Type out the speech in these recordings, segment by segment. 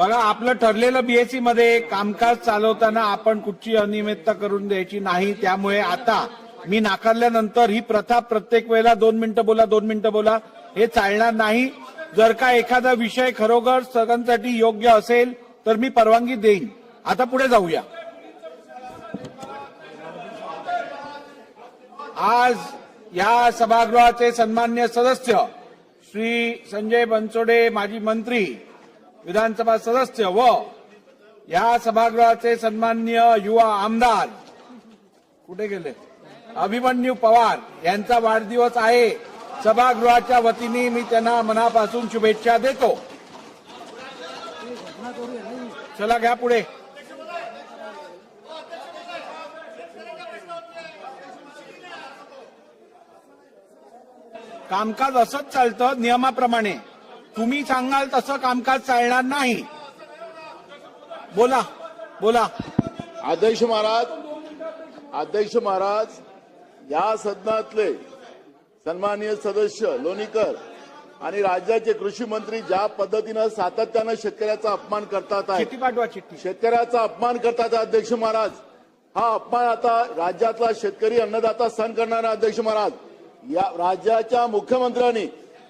बघा आपलं ठरलेलं बीएससी मध्ये कामकाज चालवताना आपण कुठची अनियमितता करून द्यायची नाही त्यामुळे आता मी नाकारल्यानंतर ही प्रथा प्रत्येक वेळेला दोन मिनिटं बोला दोन मिनिटं बोला हे चालणार नाही. जर का एखादा विषय खरोखर सगळ्यांसाठी योग्य असेल तर मी परवानगी देईन. आता पुढे जाऊया. आज या सभागृहाचे सन्मान्य सदस्य श्री संजय बनसोडे माजी मंत्री विधानसभा सदस्य व या सभागृहाचे सन्मान्य युवा आमदार कुठे गेले? अभिमन्यू पवार यांचा वाढदिवस आहे. सभागृहाच्या वतीने मी त्यांना मनापासून शुभेच्छा देतो. चला घ्या पुढे. कामकाज असंच चालतं नियमाप्रमाणे. तुम्ही सांगाल तसं कामकाज चालणार नाही. बोला बोला. अध्यक्ष महाराज अध्यक्ष महाराज या सदनातले सन्माननीय सदस्य लोणीकर आणि राज्याचे कृषी मंत्री ज्या पद्धतीनं सातत्यानं शेतकऱ्याचा अपमान करतात आहे चिठ्ठी पाठवा चिठ्ठी. शेतकऱ्याचा अपमान करतात अध्यक्ष महाराज. हा अपमान आता राज्यातला शेतकरी अन्नदाता सहन करणारा अध्यक्ष महाराज. या राज्याच्या मुख्यमंत्र्यांनी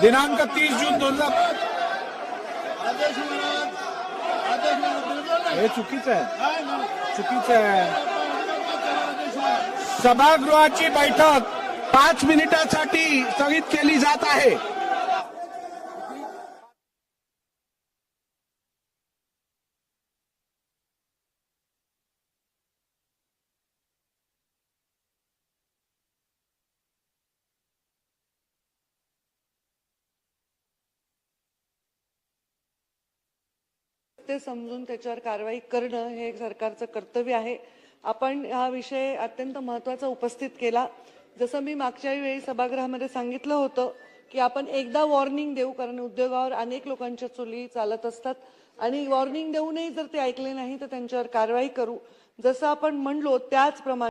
दिनांक तीस जून दोन हजार हे चुकीचं आहे. चुकीचं आहे. सभागृहाची बैठक पाच मिनिटासाठी स्थगित केली जात आहे. ते समजून त्याच्यावर कारवाई करणं हे सरकारचं कर्तव्य आहे. आपण हा विषय अत्यंत महत्त्वाचा उपस्थित केला. जसं मी मागच्या वेळी सभागृहामध्ये सांगितलं होतं की आपण एकदा वॉर्निंग देऊ कारण उद्योगावर अनेक लोकांच्या चुली चालत असतात. आणि वॉर्निंग देऊनही जर ते ऐकले नाही तर त्यांच्यावर कारवाई करू. जसं आपण म्हणलो त्याचप्रमाणे